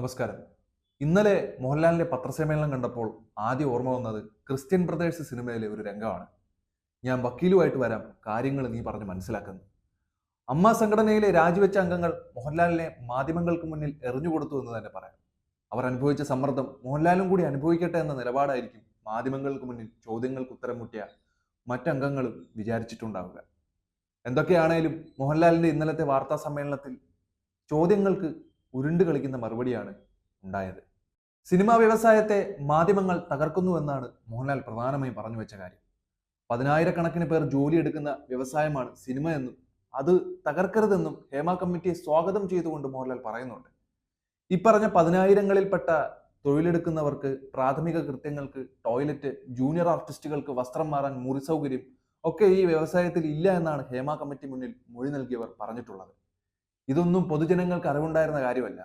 നമസ്കാരം. ഇന്നലെ മോഹൻലാലിന്റെ പത്രസമ്മേളനം കണ്ടപ്പോൾ ആദ്യം ഓർമ്മ വന്നത് ക്രിസ്ത്യൻ ബ്രദേഴ്സ് സിനിമയിലെ ഒരു രംഗമാണ്. ഞാൻ വക്കീലുമായിട്ട് വരാം കാര്യങ്ങൾ നീ പറഞ്ഞ് മനസ്സിലാക്കുന്നു അമ്മ സംഘടനയിലെ രാജിവെച്ച അംഗങ്ങൾ മോഹൻലാലിനെ മാധ്യമങ്ങൾക്ക് മുന്നിൽ എറിഞ്ഞുകൊടുത്തു എന്ന് തന്നെ പറയാം. അവർ അനുഭവിച്ച സമ്മർദ്ദം മോഹൻലാലും കൂടി അനുഭവിക്കട്ടെ എന്ന നിലപാടായിരിക്കും മാധ്യമങ്ങൾക്ക് മുന്നിൽ ചോദ്യങ്ങൾക്ക് ഉത്തരം മുട്ടിയ മറ്റംഗങ്ങളും വിചാരിച്ചിട്ടുണ്ടാവുക. എന്തൊക്കെയാണേലും മോഹൻലാലിന്റെ ഇന്നലത്തെ വാർത്താ സമ്മേളനത്തിൽ ചോദ്യങ്ങൾക്ക് ഉരുണ്ട് കളിക്കുന്ന മറുപടിയാണ് ഉണ്ടായത്. സിനിമാ വ്യവസായത്തെ മാധ്യമങ്ങൾ തകർക്കുന്നുവെന്നാണ് മോഹൻലാൽ പ്രധാനമായും പറഞ്ഞു വെച്ച കാര്യം. പതിനായിരക്കണക്കിന് പേർ ജോലി എടുക്കുന്ന വ്യവസായമാണ് സിനിമ എന്നും അത് തകർക്കരുതെന്നും ഹേമ കമ്മിറ്റിയെ സ്വാഗതം ചെയ്തുകൊണ്ട് മോഹൻലാൽ പറയുന്നുണ്ട്. ഇപ്പറഞ്ഞ പതിനായിരങ്ങളിൽപ്പെട്ട തൊഴിലെടുക്കുന്നവർക്ക് പ്രാഥമിക കൃത്യങ്ങൾക്ക് ടോയ്ലറ്റ് ജൂനിയർ ആർട്ടിസ്റ്റുകൾക്ക് വസ്ത്രം മാറാൻ മുറി സൗകര്യം ഒക്കെ ഈ വ്യവസായത്തിൽ ഇല്ല എന്നാണ് ഹേമ കമ്മിറ്റി മുന്നിൽ മൊഴി നൽകിയവർ പറഞ്ഞിട്ടുള്ളത്. ഇതൊന്നും പൊതുജനങ്ങൾക്ക് അറിവുണ്ടായിരുന്ന കാര്യമല്ല.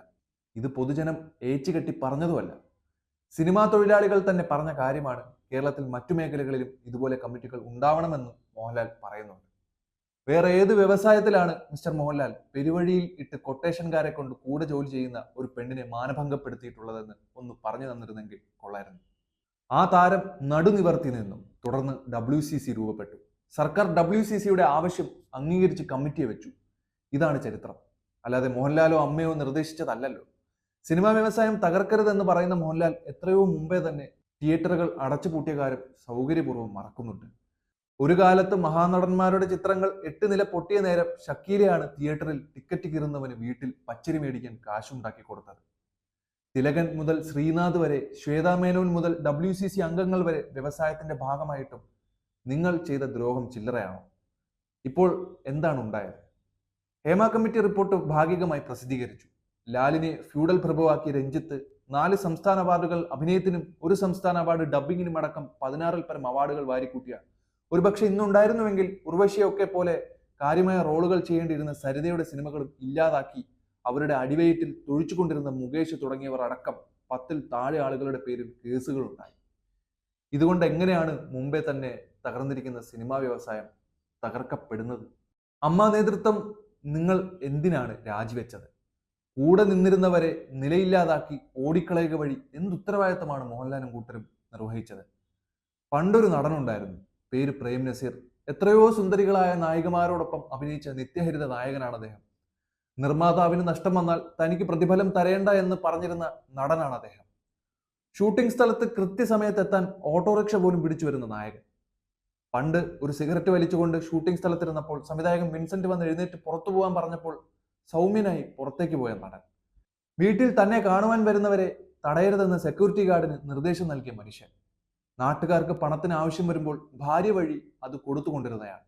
ഇത് പൊതുജനം ഏച്ചുകെട്ടി പറഞ്ഞതുമല്ല. സിനിമാ തൊഴിലാളികൾ തന്നെ പറഞ്ഞ കാര്യമാണ് കേരളത്തിൽ മറ്റു മേഖലകളിലും ഇതുപോലെ കമ്മിറ്റികൾ ഉണ്ടാവണമെന്നും മോഹൻലാൽ പറയുന്നുണ്ട്. വേറെ ഏത് വ്യവസായത്തിലാണ് മിസ്റ്റർ മോഹൻലാൽ പെരുവഴിയിൽ ഇട്ട് കൊട്ടേഷൻകാരെ കൊണ്ട് കൂടെ ജോലി ചെയ്യുന്ന ഒരു പെണ്ണിനെ മാനഭംഗപ്പെടുത്തിയിട്ടുള്ളതെന്ന് ഒന്ന് പറഞ്ഞു തന്നിരുന്നെങ്കിൽ കൊള്ളായിരുന്നു. ആ താരം നടുനിവർത്തി നിന്നും തുടർന്ന് ഡബ്ല്യു സി സി രൂപപ്പെട്ടു. സർക്കാർ ഡബ്ല്യു സി സിയുടെ ആവശ്യം അംഗീകരിച്ച് കമ്മിറ്റിയെ വെച്ചു. ഇതാണ് ചരിത്രം. അല്ലാതെ മോഹൻലാലോ അമ്മയോ നിർദ്ദേശിച്ചതല്ലല്ലോ. സിനിമാ വ്യവസായം തകർക്കരുതെന്ന് പറയുന്ന മോഹൻലാൽ എത്രയോ മുമ്പേ തന്നെ തിയേറ്ററുകൾ അടച്ചുപൂട്ടിയ കാര്യം സൗകര്യപൂർവം മറക്കുന്നുണ്ട്. ഒരു കാലത്ത് മഹാനടന്മാരുടെ ചിത്രങ്ങൾ എട്ട് നില പൊട്ടിയ നേരം ഷക്കീലയാണ് തിയേറ്ററിൽ ടിക്കറ്റ് കീറുന്നവന് വീട്ടിൽ പച്ചരി മേടിക്കാൻ കാശുണ്ടാക്കി കൊടുത്തത്. തിലകൻ മുതൽ ശ്രീനാഥ് വരെ ശ്വേതാ മേനോൻ മുതൽ ഡബ്ല്യു സി സി അംഗങ്ങൾ വരെ വ്യവസായത്തിന്റെ ഭാഗമായിട്ടും നിങ്ങൾ ചെയ്ത ദ്രോഹം ചില്ലറയാണോ? ഇപ്പോൾ എന്താണ് ഉണ്ടായത്? ഹേമ കമ്മിറ്റി റിപ്പോർട്ട് ഭാഗികമായി പ്രസിദ്ധീകരിച്ചു. ലാലിനെ ഫ്യൂഡൽ പ്രഭുവാക്കിയ രഞ്ജിത്ത് നാല് സംസ്ഥാന അവാർഡുകൾ അഭിനയത്തിനും ഒരു സംസ്ഥാന അവാർഡ് ഡബ്ബിങ്ങിനും അടക്കം പതിനാറിൽ പരം അവാർഡുകൾ വാരിക്കൂട്ടിയ. ഒരുപക്ഷെ ഇന്നുണ്ടായിരുന്നുവെങ്കിൽ ഉർവശിയൊക്കെ പോലെ കാര്യമായ റോളുകൾ ചെയ്യേണ്ടിയിരുന്ന സരിതയുടെ സിനിമകളും ഇല്ലാതാക്കി അവരുടെ അടിവയറ്റിൽ തൊഴിച്ചുകൊണ്ടിരുന്ന മുകേഷ് തുടങ്ങിയവർ അടക്കം പത്തിൽ താഴെ ആളുകളുടെ പേരിൽ കേസുകളുണ്ടായി. ഇതുകൊണ്ട് എങ്ങനെയാണ് മുമ്പേ തന്നെ തകർന്നിരിക്കുന്ന സിനിമാ വ്യവസായം തകർക്കപ്പെടുന്നത്? അമ്മ നേതൃത്വം നിങ്ങൾ എന്തിനാണ് രാജിവെച്ചത്? കൂടെ നിന്നിരുന്നവരെ നിലയില്ലാതാക്കി ഓടിക്കളയുക വഴി എന്തുത്തരവാദിത്തമാണ് മോഹൻലാലും കൂട്ടരും നിർവഹിച്ചത്? പണ്ടൊരു നടനുണ്ടായിരുന്നു പേര് പ്രേം നസീർ. എത്രയോ സുന്ദരികളായ നായികമാരോടൊപ്പം അഭിനയിച്ച നിത്യഹരിത നായകനാണ് അദ്ദേഹം. നിർമ്മാതാവിന് നഷ്ടം വന്നാൽ തനിക്ക് പ്രതിഫലം തരേണ്ട എന്ന് പറഞ്ഞിരുന്ന നടനാണ് അദ്ദേഹം. ഷൂട്ടിംഗ് സ്ഥലത്ത് കൃത്യസമയത്ത് എത്താൻ ഓട്ടോറിക്ഷ പോലും പിടിച്ചു വരുന്ന നായകൻ. പണ്ട് ഒരു സിഗരറ്റ് വലിച്ചുകൊണ്ട് ഷൂട്ടിംഗ് സ്ഥലത്തിരുന്നപ്പോൾ സംവിധായകൻ വിൻസെന്റ് വന്ന് എഴുന്നേറ്റ് പുറത്തു പോകാൻ പറഞ്ഞപ്പോൾ സൗമ്യനായി പുറത്തേക്ക് പോയ നടൻ. വീട്ടിൽ തന്നെ കാണുവാൻ വരുന്നവരെ തടയരുതെന്ന് സെക്യൂരിറ്റി ഗാർഡിന് നിർദ്ദേശം നൽകിയ മനുഷ്യൻ. നാട്ടുകാർക്ക് പണത്തിന് ആവശ്യം വരുമ്പോൾ ഭാര്യ വഴി അത് കൊടുത്തുകൊണ്ടിരുന്നയാൾ.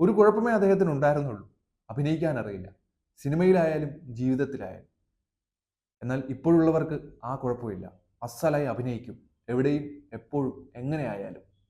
ഒരു കുഴപ്പമേ അദ്ദേഹത്തിന് ഉണ്ടായിരുന്നുള്ളൂ. അഭിനയിക്കാൻ അറിയില്ല. സിനിമയിലായാലും ജീവിതത്തിലായാലും. എന്നാൽ ഇപ്പോഴുള്ളവർക്ക് ആ കുഴപ്പമില്ല. അസ്സലായി അഭിനയിക്കും. എവിടെയും എപ്പോഴും എങ്ങനെയായാലും.